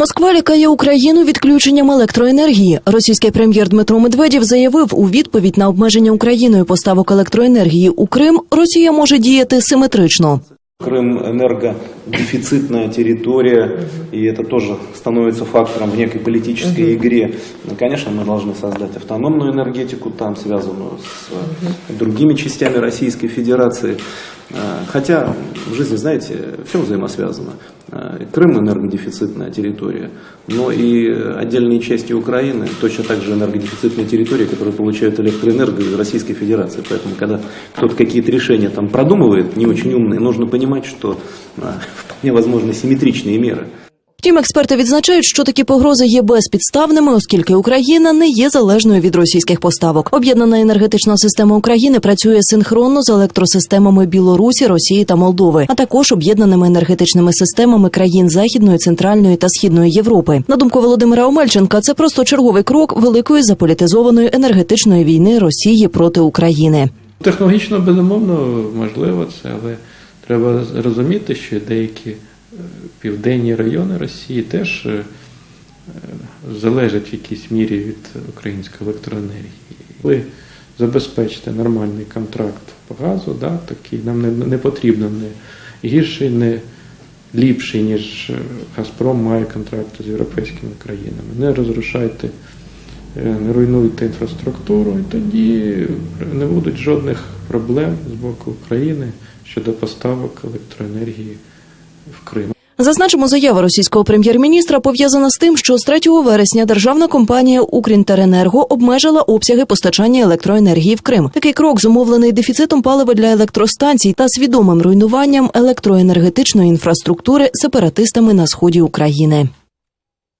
Москва лякає Україну відключенням електроенергії. Російський прем'єр Дмитро Медведєв заявив у відповідь на обмеження Україною поставок електроенергії у Крим, Росія може діяти симетрично. Крым энергодефицитная территория, и это тоже становится фактором в некой политической игре. Ну, Конечно, мы должны создать автономную энергетику там, связанную с э, другими частями Российской Федерации. Э, Хотя в жизни, знаете, все взаимосвязано. Э, Крым энергодефицитная территория, но и отдельные части Украины точно так же энергодефицитные территории, которые получают электроэнергию из Российской Федерации. Поэтому, когда кто-то какие-то решения там продумывает, не очень умные, нужно понимать, что э, вполне возможны симметричные меры. Втім, експерти відзначають, що такі погрози є безпідставними, оскільки Україна не є залежною від російських поставок. Об'єднана енергетична система України працює синхронно з електросистемами Білорусі, Росії та Молдови, а також об'єднаними енергетичними системами країн Західної, Центральної та Східної Європи. На думку Володимира Омельченка, це просто черговий крок великої заполітизованої енергетичної війни Росії проти України. Технологічно, безумовно, можливо це, але треба розуміти, що деякі південні райони Росії теж е, е, залежать в якійсь мірі від української електроенергії. Ви забезпечите нормальний контракт по газу, да, такий, нам не, не потрібно не гірший, не ліпший, ніж е, Газпром має контракти з європейськими країнами. Не розрушайте не руйнуйте інфраструктуру, і тоді не будуть жодних проблем з боку України щодо поставок електроенергії в Крим. Зазначимо, заява російського прем'єр-міністра пов'язана з тим, що з 3 вересня державна компанія «Укрінтеренерго» обмежила обсяги постачання електроенергії в Крим. Такий крок зумовлений дефіцитом палива для електростанцій та свідомим руйнуванням електроенергетичної інфраструктури сепаратистами на сході України.